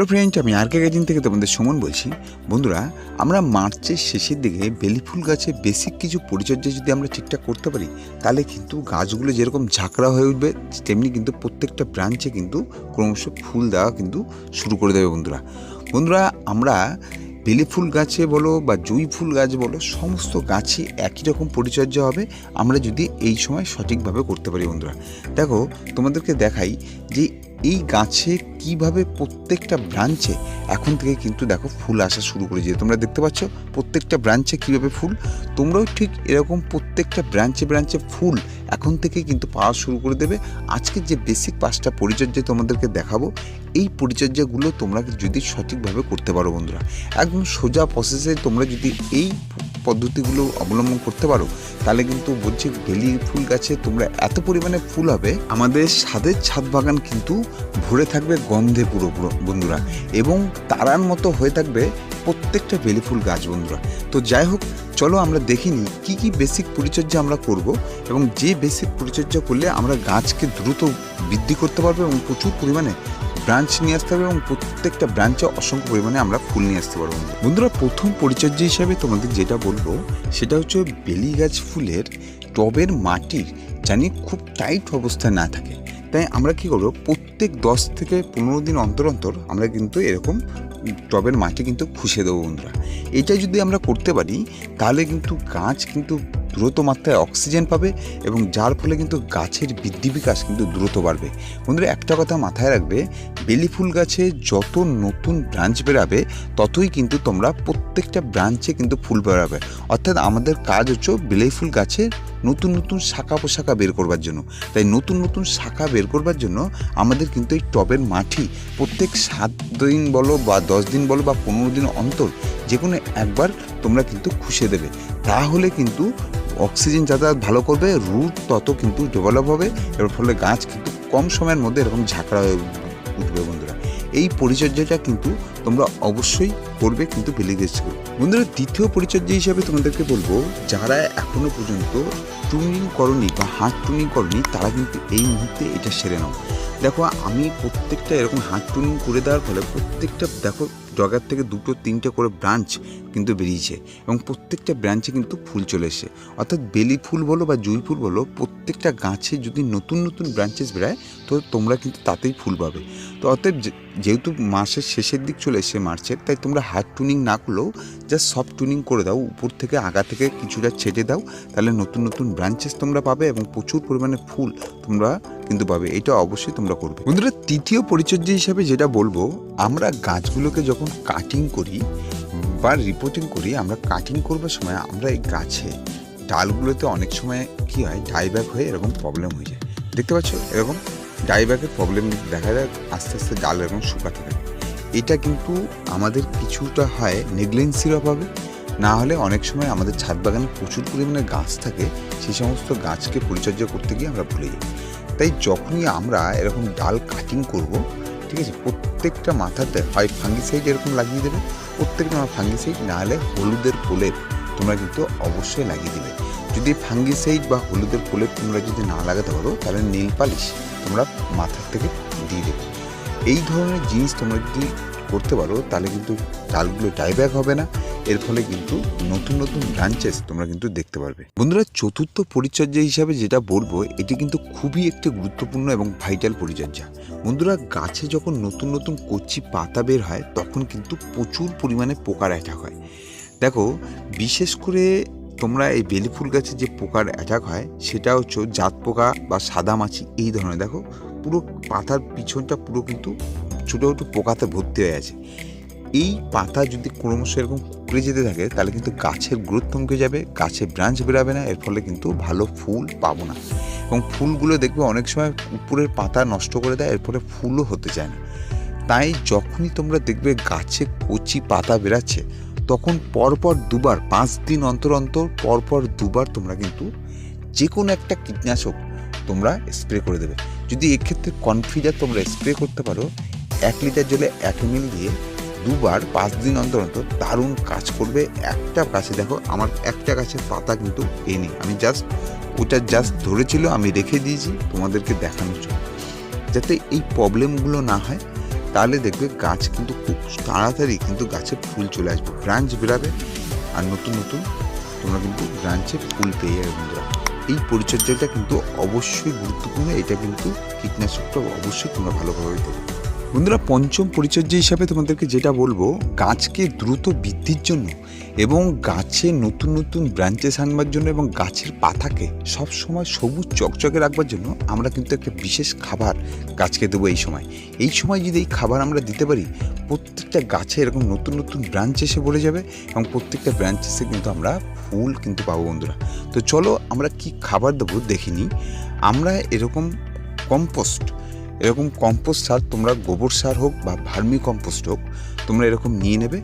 Hello friend আমি আর গাজিন থেকে তোমাদের সুমন বলছি। বন্ধুরা, আমরা মার্চের শেষের দিকে বেলি ফুল গাছে বেসিক কিছু পরিচর্যা যদি আমরা ঠিকঠাক করতে পারি, তাহলে কিন্তু গাছগুলো যেরকম ঝাঁকড়া হয়ে উঠবে, তেমনি কিন্তু প্রত্যেকটা ব্রাঞ্চে কিন্তু ক্রমশ ফুল দেওয়া কিন্তু শুরু করে দেবে বন্ধুরা। বন্ধুরা, আমরা বেলি ফুল গাছে বলো বা জুই ফুল গাছ বলো, সমস্ত গাছই একই রকম পরিচর্যা হবে, আমরা যদি এই সময় সঠিকভাবে করতে পারি বন্ধুরা। দেখো, তোমাদেরকে দেখাই যে এই গাছে কীভাবে প্রত্যেকটা ব্রাঞ্চে এখন থেকে কিন্তু দেখো ফুল আসা শুরু করে দিয়ে তোমরা দেখতে পাচ্ছ প্রত্যেকটা ব্রাঞ্চে কীভাবে ফুল? তোমরাও ঠিক এরকম প্রত্যেকটা ব্রাঞ্চে ব্রাঞ্চে ফুল এখন থেকে কিন্তু পাওয়া শুরু করে দেবে। আজকে যে বেসিক পাঁচটা পরিচর্যা তোমাদেরকে দেখাবো, এই পরিচর্যাগুলো তোমরা যদি সঠিকভাবে করতে পারো বন্ধুরা। একদম সোজা প্রসেসে তোমরা যদি এই পদ্ধতিগুলো অবলম্বন করতে পারো, তাহলে কিন্তু বলছি বেলি ফুল গাছে তোমরা এত পরিমাণে ফুল হবে। আমাদের স্বাদের ছাদ বাগান কিন্তু ভরে থাকবে গন্ধে পুরো পুরো বন্ধুরা, এবং তারার মতো হয়ে থাকবে প্রত্যেকটা বেলি ফুল গাছ বন্ধুরা। তো যাই হোক, চলো আমরা দেখিনি কি কি বেসিক পরিচর্যা আমরা করব, এবং যে বেসিক পরিচর্যা করলে আমরা গাছকে দ্রুত বৃদ্ধি করতে পারব এবং প্রচুর পরিমাণে ব্রাঞ্চ নিয়ে আসতে হবে এবং প্রত্যেকটা ব্রাঞ্চে অসংখ্য পরিমাণে আমরা ফুল নিয়ে আসতে পারব। বন্ধুরা, প্রথম পরিচর্যা হিসাবে তোমাদের যেটা বলব, সেটা হচ্ছে বেলি গাছ ফুলের টবের মাটির জানি খুব টাইট অবস্থায় না থাকে। তাই আমরা কি করব, প্রত্যেক দশ থেকে পনেরো দিন অন্তর অন্তর আমরা কিন্তু এরকম টবের মাটি কিন্তু খুশে দেবো বন্ধুরা। এটা যদি আমরা করতে পারি, তাহলে কিন্তু গাছ কিন্তু দ্রুত মাত্রায় অক্সিজেন পাবে এবং যার ফলে কিন্তু গাছের বৃদ্ধি বিকাশ কিন্তু দ্রুত বাড়বে। বন্ধুরা, একটা কথা মাথায় রাখবে, বেলি ফুল গাছে যত নতুন ব্রাঞ্চ বেরাবে, ততই কিন্তু তোমরা প্রত্যেকটা ব্রাঞ্চে কিন্তু ফুল বেরাবে। অর্থাৎ আমাদের কাজ হচ্ছে বেলি ফুল গাছের নতুন নতুন শাখা পোশাখা বের করবার জন্য। তাই নতুন নতুন শাখা বের করবার জন্য আমাদের কিন্তু এই টবের মাটি প্রত্যেক সাত দিন বলো বা দশ দিন বলো বা পনেরো দিন অন্তর যে কোনো একবার তোমরা কিন্তু খুশে দেবে। তাহলে কিন্তু অক্সিজেন যাতায়াত ভালো করবে রুট তত কিন্তু ডেভেলপ হবে, এর ফলে গাছ কিন্তু কম সময়ের মধ্যে এরকম ঝাঁকড়া হয়ে উঠবে বন্ধুরা। এই পরিচর্যাটা কিন্তু তোমরা অবশ্যই করবে কিন্তু বেলি গাছকে বন্ধুরা, দ্বিতীয় পরিচর্যা হিসাবে তোমাদেরকে বলব, যারা এখনও পর্যন্ত টুনিং করনি বা হাত টুনিং করনি, তারা কিন্তু এই মুহূর্তে এটা সেরে নাও। দেখো, আমি প্রত্যেকটা এরকম হাত টুনিং করে দেওয়ার ফলে প্রত্যেকটা, দেখো জগার থেকে দুটো তিনটে করে ব্রাঞ্চ কিন্তু বেরিয়েছে এবং প্রত্যেকটা ব্রাঞ্চে কিন্তু ফুল চলে এসেছে। অর্থাৎ বেলি ফুল বলো বা জুই ফুল বলো, প্রত্যেকটা গাছে যদি নতুন নতুন ব্রাঞ্চেস বেরোয়, তো তোমরা কিন্তু তাতেই ফুল পাবে। তো অর্থাৎ যেহেতু মাসের শেষের দিক চলে এসেছে মার্চের, তাই তোমরা হার্ড টুনিং না করলেও জাস্ট সফট টুনিং করে দাও, উপর থেকে আগা থেকে কিছুটা ছেটে দাও, তাহলে নতুন নতুন ব্রাঞ্চেস তোমরা পাবে এবং প্রচুর পরিমাণে ফুল তোমরা কিন্তু পাবে, এটা অবশ্যই তোমরা করবে। বন্ধুরা, তৃতীয় পরিচর্যা হিসাবে যেটা বলব, আমরা গাছগুলোকে যখন কাটিং করি বা রিপোর্টিং করি, আমরা কাটিং করবার সময় আমরা এই গাছে ডালগুলোতে অনেক সময় কি হয় ডাইব্যাক হয়ে এরকম প্রবলেম হয়ে যায়। দেখতে পাচ্ছ? এরকম ডাইব্যাকের প্রবলেম দেখা যায়, আস্তে আস্তে ডাল এরকম শুকাতে থাকে। এটা কিন্তু আমাদের কিছুটা হয় নেগলেন্সির অভাবে। না হলে অনেক সময় আমাদের ছাদ বাগানে প্রচুর পরিমাণে গাছ থাকে সেই সমস্ত গাছকে পরিচর্যা করতে গিয়ে আমরা ভুলে যাই। তাই যখনই আমরা এরকম ডাল কাটিং করব, ঠিক আছে, প্রত্যেকটা মাথাতে হয় ফাঙ্গিসাইড এরকম লাগিয়ে দেবে, প্রত্যেকটা ফাঙ্গিসাইড না হলে হলুদের পোলের তোমরা কিন্তু অবশ্যই লাগিয়ে দেবে। যদি ফাঙ্গিসাইড বা হলুদের পোলের তোমরা যদি না লাগাতে পারো, তাহলে নীল পালিশ তোমরা মাথার থেকে দিয়ে দেবে। এই ধরনের জিনিস তোমরা যদি করতে পারো, তাহলে কিন্তু ডালগুলো ডাইব্যাক হবে না। এর ফলে কিন্তু নতুন নতুন ব্রাঞ্চেস তোমরা কিন্তু দেখতে পারবে। বন্ধুরা, চতুর্থ পরিচর্যা হিসাবে যেটা বলব, এটি কিন্তু খুবই একটি গুরুত্বপূর্ণ এবং ভাইটাল পরিচর্যা। বন্ধুরা, গাছে যখন নতুন নতুন কচি পাতা বের হয়, তখন কিন্তু প্রচুর পরিমাণে পোকার অ্যাটাক হয়। দেখো, বিশেষ করে তোমরা এই বেলি ফুল গাছে যে পোকার অ্যাটাক হয়, সেটা হচ্ছে জাত পোকা বা সাদা মাছি এই ধরনের। দেখো, পুরো পাতার পিছনটা পুরো কিন্তু ছোটো ছোটো পোকাতে ভর্তি হয়ে আছে। এই পাতা যদি ক্রমশ এরকম কুকড়ে যেতে থাকে, তাহলে কিন্তু গাছের গ্রোথ থমকে যাবে, গাছে ব্রাঞ্চ বেরাবে না, এর ফলে কিন্তু ভালো ফুল পাবো না। এবং ফুলগুলো দেখবে অনেক সময় উপরের পাতা নষ্ট করে দেয়, এর ফলে ফুলও হতে চায় না। তাই যখনই তোমরা দেখবে গাছে কচি পাতা বেরাচ্ছে, তখন পরপর দুবার, পাঁচ দিন অন্তর অন্তর, পরপর দুবার তোমরা কিন্তু যে কোনো একটা কীটনাশক তোমরা স্প্রে করে দেবে। যদি এক্ষেত্রে কনফিডার তোমরা স্প্রে করতে পারো এক লিটার জলে এক এমএল দিয়ে দুবার পাঁচ দিন অন্তর অন্তর দারুণ কাজ করবে। একটা গাছে দেখো, আমার একটা গাছের পাতা কিন্তু এ নেই। আমি জাস্ট ওটা জাস্ট ধরেছিল, আমি রেখে দিয়েছি, তোমাদেরকে দেখানোর জন্য। যাতে এই প্রবলেমগুলো না হয়, তাহলে দেখবে গাছ কিন্তু খুব তাড়াতাড়ি কিন্তু গাছে ফুল চলে আসবে। ব্রাঞ্চ বেরাবে, আর নতুন নতুন তোমরা কিন্তু ব্রাঞ্চে ফুল পেয়ে যাবে বন্ধুরা। এই পরিচর্যাটা কিন্তু অবশ্যই গুরুত্বপূর্ণ, এটা কিন্তু কীটনাশকটা অবশ্যই তোমরা ভালোভাবে দেবে বন্ধুরা, পঞ্চম পরিচর্যা হিসাবে তোমাদেরকে যেটা বলব, গাছকে দ্রুত বৃদ্ধির জন্য এবং গাছে নতুন নতুন ব্রাঞ্চেস আনবার জন্য এবং গাছের পাতাকে সব সময় সবুজ চকচকে রাখবার জন্য আমরা কিন্তু একটা বিশেষ খাবার গাছকে দেবো এই সময়। এই সময় যদি এই খাবার আমরা দিতে পারি, প্রত্যেকটা গাছে এরকম নতুন নতুন ব্রাঞ্চ এসে ভরে যাবে এবং প্রত্যেকটা ব্রাঞ্চ এসে কিন্তু আমরা ফুল কিন্তু পাবো বন্ধুরা। তো চলো আমরা কি খাবার দেবো দেখিনি, আমরা এরকম কম্পোস্ট এরকম কম্পোস্ট সার তোমরা গোবর সার হোক বা ভার্মি কম্পোস্ট হোক, তোমরা এরকম নিয়ে নেবে।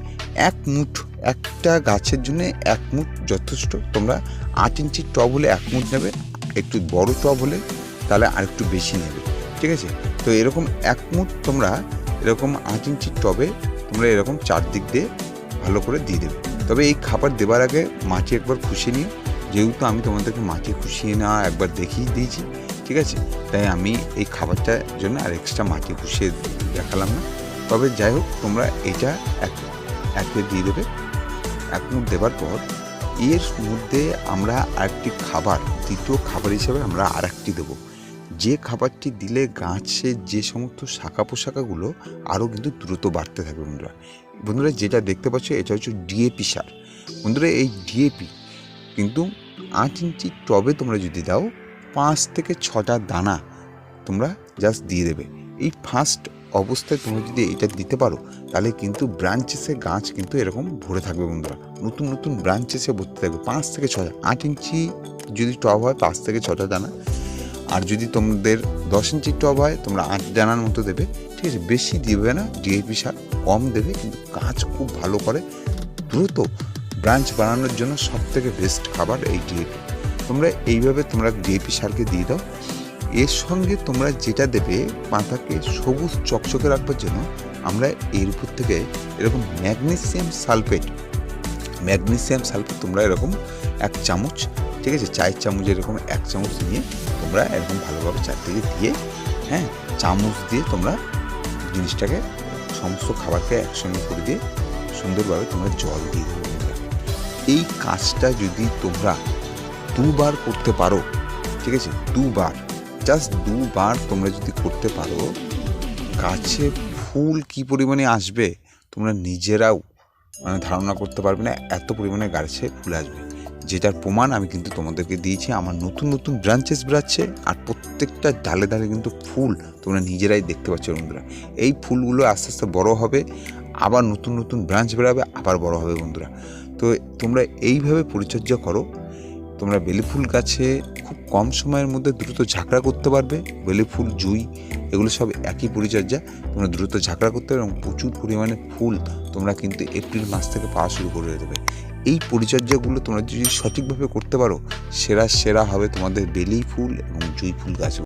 এক মুঠ, একটা গাছের জন্য এক মুঠ যথেষ্ট। তোমরা আট ইঞ্চি টব হলে এক মুঠ নেবে, একটু বড় টব হলে তাহলে আর একটু বেশি নেবে। ঠিক আছে? তো এরকম এক মুঠ তোমরা এরকম আট ইঞ্চি টবে তোমরা এরকম চারদিক দিয়ে ভালো করে দিয়ে দেবে। তবে এই খাবার দেবার আগে মাটি একবার খুশিয়ে নিও। যেহেতু আমি তোমাদেরকে মাটি খুশিয়ে নেওয়া একবার দেখিয়ে দিয়েছি ঠিক আছে? তাই আমি এই খাবারটার জন্য আর এক্সট্রা মাটি খুশিয়ে দেখালাম না। তবে যাই হোক, তোমরা এটা এক এক প্লেট দিয়ে দেবে। এক মুঠ দেওয়ার পর এর মধ্যে আমরা আরেকটি খাবার, দ্বিতীয় খাবার হিসেবে আমরা আরেকটি দেবো। যে খাবারটি দিলে গাছের যে সমস্ত শাখা পোশাকাগুলো আরও কিন্তু দ্রুত বাড়তে থাকবে বন্ধুরা। বন্ধুরা, যেটা দেখতে পাচ্ছ, এটা হচ্ছে ডিএপি সার। বন্ধুরা, এই ডিএপি কিন্তু আট ইঞ্চি টবে তোমরা যদি দাও পাঁচ থেকে ছটা দানা তোমরা জাস্ট দিয়ে দেবে। এই ফার্স্ট অবস্থায় তোমরা যদি এটা দিতে পারো, তাহলে কিন্তু ব্রাঞ্চেসে গাছ কিন্তু এরকম ভরে থাকবে বন্ধুরা। নতুন নতুন ব্রাঞ্চেসে ভর্তি থাকবে। পাঁচ থেকে ছটা আট ইঞ্চি যদি টব হয়, পাঁচ থেকে ছটা দানা। আর যদি তোমাদের দশ ইঞ্চি টব হয়, তোমরা আট দানার মতো দেবে। ঠিক আছে, বেশি দিবে না ডিএপি সার কম দেবে, কিন্তু গাছ খুব ভালো করে দ্রুত ব্রাঞ্চ বানানোর জন্য সব থেকে বেস্ট খাবার এই ডিএপি তোমরা এইভাবে তোমরা ডিএপি সারকে দিয়ে দাও। এর সঙ্গে তোমরা যেটা দেবে পাতাকে সবুজ চকচকে রাখবার জন্য আমরা এর উপর থেকে এরকম ম্যাগনেসিয়াম সালফেট ম্যাগনেসিয়াম সালফেট তোমরা এরকম এক চামচ, ঠিক আছে? চায়ের চামচ এরকম এক চামচ নিয়ে তোমরা এরকম ভালোভাবে চারদিকে দিয়ে হ্যাঁ চামচ দিয়ে তোমরা জিনিসটাকে সমস্ত খাবারকে একসঙ্গে করে দিয়ে সুন্দরভাবে তোমরা জল দিয়ে দেবে। এই কাজটা যদি তোমরা দুবার করতে পারো, ঠিক আছে? দুবার জাস্ট দুবার তোমরা যদি করতে পারো, গাছে ফুল কি পরিমাণে আসবে তোমরা নিজেরাও মানে ধারণা করতে পারবে না, এত পরিমাণে গাছে ফুল আসবে। যেটার প্রমাণ আমি কিন্তু তোমাদেরকে দিয়েছি, আমার নতুন নতুন ব্রাঞ্চেস বেরাচ্ছে, আর প্রত্যেকটা ডালে ডালে কিন্তু ফুল তোমরা নিজেরাই দেখতে পাচ্ছ বন্ধুরা। এই ফুলগুলো আস্তে আস্তে বড় হবে, আবার নতুন নতুন ব্রাঞ্চ বেরাবে, আবার বড় হবে বন্ধুরা। তো তোমরা এইভাবে পরিচর্যা করো তোমরা বেলি ফুল গাছে খুব কম সময়ের মধ্যে দ্রুত ঝাঁকড়া করতে পারবে। বেলি ফুল জুই, এগুলো সব একই পরিচর্যা। তোমরা দ্রুত ঝাঁকড়া করতে পারবে এবং প্রচুর পরিমাণে ফুল তোমরা কিন্তু এপ্রিল মাস থেকে পাওয়া শুরু করে দেবে। এই পরিচর্যাগুলো তোমরা যদি সঠিকভাবে করতে পারো, সেরা সেরা হবে তোমাদের বেলি ফুল এবং জুই ফুল গাছ।